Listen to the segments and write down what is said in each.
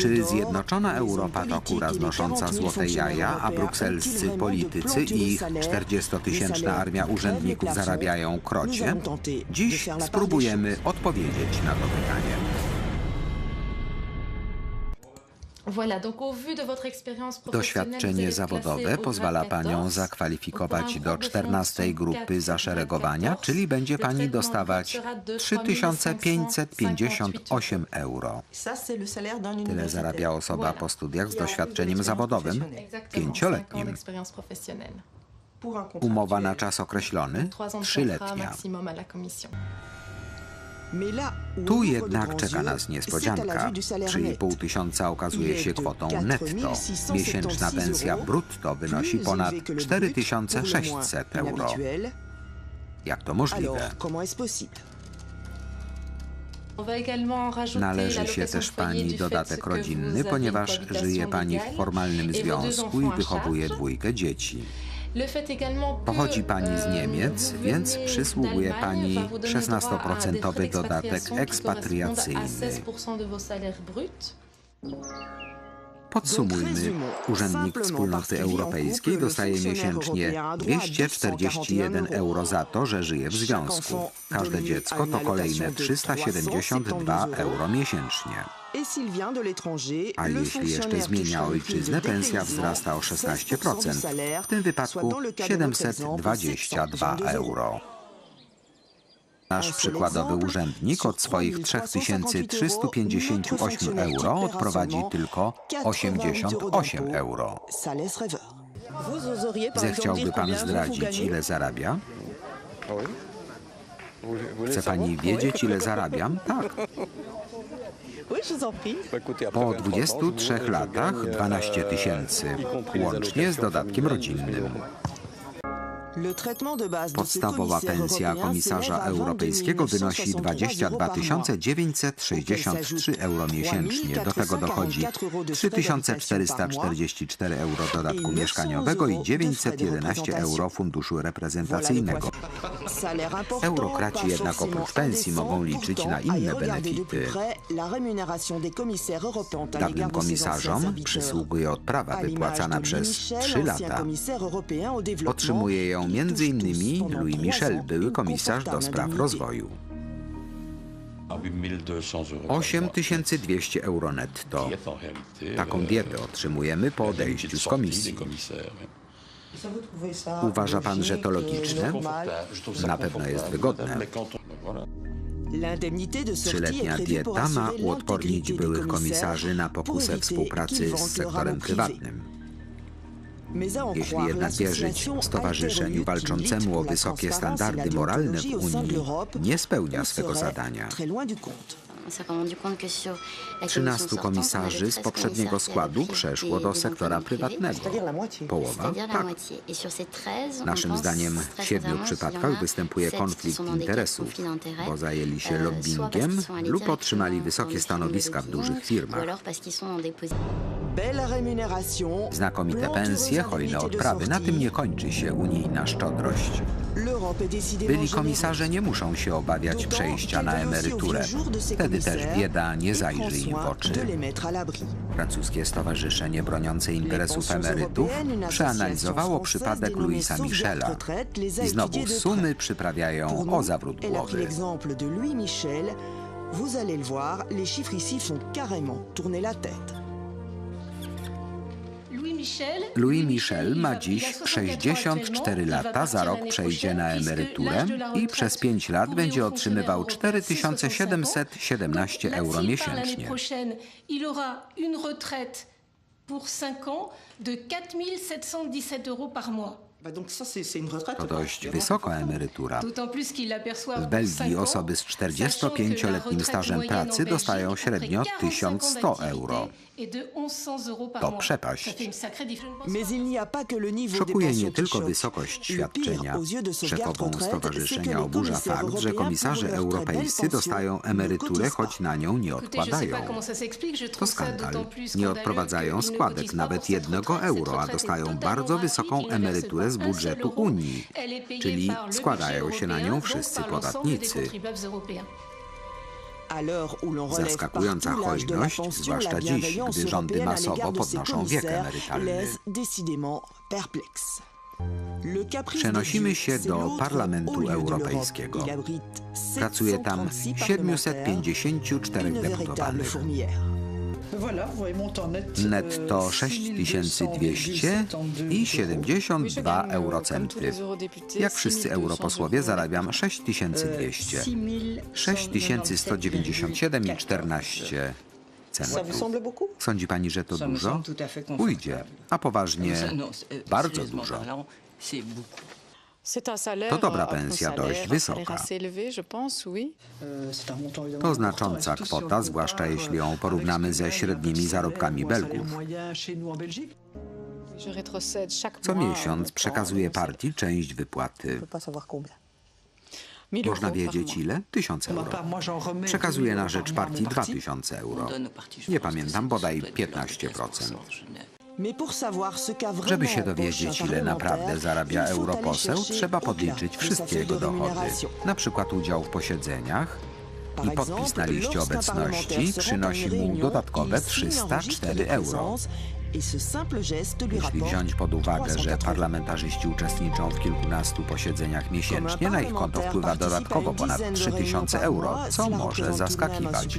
Czy zjednoczona Europa to kura znosząca złote jaja, a brukselscy politycy i ich 40-tysięczna armia urzędników zarabiają krocie? Dziś spróbujemy odpowiedzieć na to pytanie. Doświadczenie zawodowe pozwala panią zakwalifikować do 14 grupy zaszeregowania, czyli będzie pani dostawać 3558 euro. Tyle zarabia osoba po studiach z doświadczeniem zawodowym, pięcioletnim. Umowa na czas określony, trzyletnia. Tu jednak czeka nas niespodzianka. 3,5 tysiąca okazuje się kwotą netto. Miesięczna pensja brutto wynosi ponad 4600 euro. Jak to możliwe? Należy się też pani dodatek rodzinny, ponieważ żyje pani w formalnym związku i wychowuje dwójkę dzieci. Pochodzi pani z Niemiec, więc przysługuje pani 16% dodatek ekspatriacyjny. Podsumujmy. Urzędnik Wspólnoty Europejskiej dostaje miesięcznie 241 euro za to, że żyje w związku. Każde dziecko to kolejne 372 euro miesięcznie. A jeśli jeszcze zmienia ojczyznę, pensja wzrasta o 16%, w tym wypadku 722 euro. Nasz przykładowy urzędnik od swoich 3358 euro odprowadzi tylko 88 euro. Zechciałby pan zdradzić, ile zarabia? Chce pani wiedzieć, ile zarabiam? Tak. Po 23 latach 12 tysięcy, łącznie z dodatkiem rodzinnym. Podstawowa pensja komisarza europejskiego wynosi 22 963 euro miesięcznie. Do tego dochodzi 3444 euro dodatku mieszkaniowego i 911 euro funduszu reprezentacyjnego. Eurokraci jednak oprócz pensji mogą liczyć na inne benefity. Dawnym komisarzom przysługuje odprawa wypłacana przez 3 lata. Otrzymuje ją między innymi Louis Michel, były komisarz do spraw rozwoju. 8200 euro netto. Taką dietę otrzymujemy po odejściu z komisji. Uważa pan, że to logiczne? Na pewno jest wygodne. Trzyletnia dieta ma uodpornić byłych komisarzy na pokusę współpracy z sektorem prywatnym. Jeśli jednak wierzyć stowarzyszeniu walczącemu o wysokie standardy moralne w Unii, nie spełnia swego zadania. 13 komisarzy z poprzedniego składu przeszło do sektora prywatnego. Połowa? Tak. Naszym zdaniem w siedmiu przypadkach występuje konflikt interesów, bo zajęli się lobbyingiem lub otrzymali wysokie stanowiska w dużych firmach. Znakomite pensje, hojne odprawy, na tym nie kończy się unijna szczodrość. Byli komisarze nie muszą się obawiać przejścia na emeryturę. Wtedy też bieda nie zajrzy im w oczy. Francuskie Stowarzyszenie Broniące Interesów Emerytów przeanalizowało przypadek Louisa Michela i znowu sumy przyprawiają o zawrót głowy. Vous allez le voir, les chiffres ici font carrément tourner la tête. Louis Michel ma dziś 64 lata, za rok przejdzie na emeryturę i przez 5 lat będzie otrzymywał 4717 euro miesięcznie. pour 5 ans de 4717 euros par mois. To dość wysoka emerytura. W Belgii osoby z 45-letnim stażem pracy dostają średnio 1100 euro. To przepaść. Szokuje nie tylko wysokość świadczenia. Szefową stowarzyszenia oburza fakt, że komisarze europejscy dostają emeryturę, choć na nią nie odkładają. To skandal. Nie odprowadzają składek nawet jednego euro, a dostają bardzo wysoką emeryturę z budżetu Unii, czyli składają się na nią wszyscy podatnicy. Zaskakująca hojność, zwłaszcza dziś, gdy rządy masowo podnoszą wiek emerytalny. Przenosimy się do Parlamentu. Europejskiego. Pracuje tam 736 754 une véritable deputowanych. Netto euh, 6200 i 72 eurocenty. Jak wszyscy europosłowie zarabiam 6200. 6197 i 14 Ça vous centów. Sądzi pani, że to dużo? Pójdzie. A poważnie, c'est- bardzo dużo. To dobra pensja, dość wysoka. Euh, To znacząca kwota, zwłaszcza jeśli ją porównamy ze średnimi zarobkami Belgów. Co miesiąc przekazuje partii część wypłaty. Można wiedzieć ile? 1000 Pour ma euro. Przekazuje 2000 na rzecz partii mon parti. 2000 euro. Nie pamiętam, bodaj ça doit être 15%. De l'ordre de 15%. Mais pour savoir ce qu'a vraiment Żeby się dowiedzieć, ile naprawdę zarabia europoseł, trzeba podliczyć wszystkie jego dochody. Na przykład udział w posiedzeniach i podpis na liście obecności przynosi mu dodatkowe il signe un registre 304 de euro. Jeśli wziąć pod uwagę, że 380. parlamentarzyści uczestniczą w kilkunastu posiedzeniach miesięcznie, na ich konto wpływa dodatkowo ponad 3000 euro, co może zaskakiwać.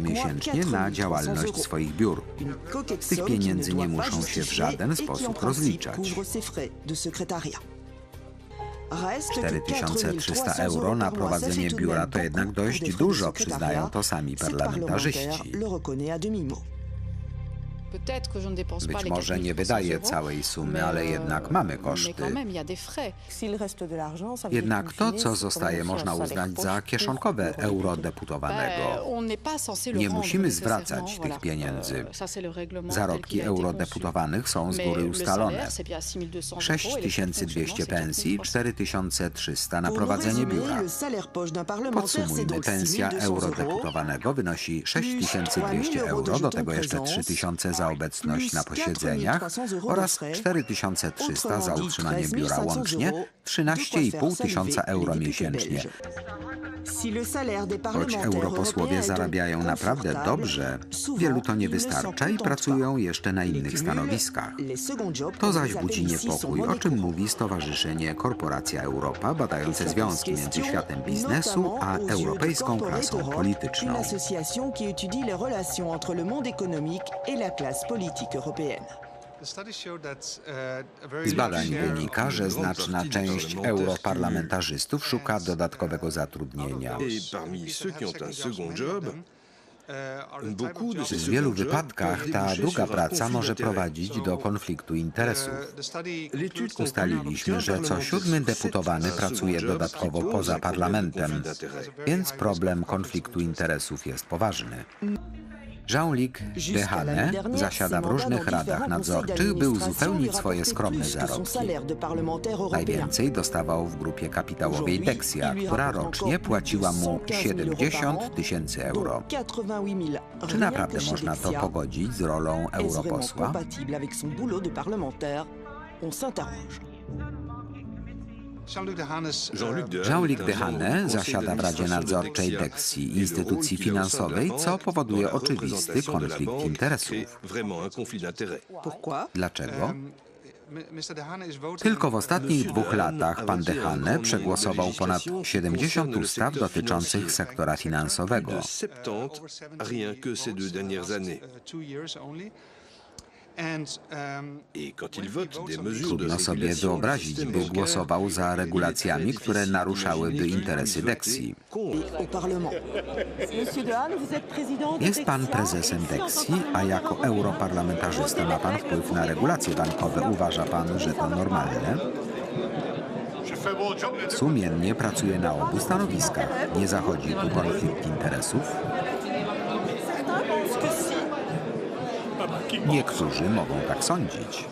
miesięcznie encore na 4300 działalność euros. swoich biur. Une coquette Z tych pieniędzy nie muszą się w żaden sposób rozliczać. couvre ses frais de secrétariat. Reste que 4300 euro 4300 na prowadzenie biura to jednak dość dużo, przyznają to sami parlamentarzyści. Być może nie wydaje całej sumy, ale jednak mamy koszty. Jednak to, co zostaje, można uznać za kieszonkowe eurodeputowanego. Nie musimy zwracać tych pieniędzy. Zarobki eurodeputowanych są z góry ustalone. 6200 pensji, 4300 na prowadzenie biura. Podsumujmy, pensja 6200 euros. eurodeputowanego wynosi 6200 euro, do tego jeszcze 3000 za obecność na posiedzeniach oraz 4300 za utrzymanie biura, łącznie 13,5 tysiąca euro miesięcznie. Choć europosłowie zarabiają naprawdę dobrze, wielu to nie wystarcza i pracują jeszcze na innych stanowiskach. To zaś budzi niepokój, o czym mówi Stowarzyszenie Korporacja Europa, badające związki między światem biznesu a europejską klasą polityczną. Européenne. Z badań wynika, że znaczna część europarlamentarzystów szuka dodatkowego zatrudnienia. Ces W wielu wypadkach ta druga praca może prowadzić do konfliktu interesów. Ustaliliśmy, że co siódmy deputowany pracuje dodatkowo poza parlamentem, więc problem konfliktu interesów jest poważny. Jean-Luc Dehane zasiada w różnych radach nadzorczych, by uzupełnić swoje skromne zarobki. Najwięcej dostawał w grupie kapitałowej Dexia, która rocznie płaciła mu 70 tysięcy euro. Czy naprawdę można to pogodzić z rolą europosła? On s'interroge. Jean-Luc Dehaene du zasiada w Radzie Nadzorczej. Dexi, instytucji finansowej, co powoduje oczywisty konflikt interesów. Dlaczego? Tylko w ostatnich dwóch latach pan Dehane przegłosował ponad 70 ustaw dotyczących sektora finansowego. Trudno sobie wyobrazić, by głosował za regulacjami, które naruszałyby interesy Dexi. Jest pan prezesem Dexi, a jako europarlamentarzysta ma pan wpływ na regulacje bankowe. Uważa pan, że to normalne? Sumiennie pracuje na obu stanowiskach. Nie zachodzi tu konflikt interesów. Niektórzy mogą tak sądzić.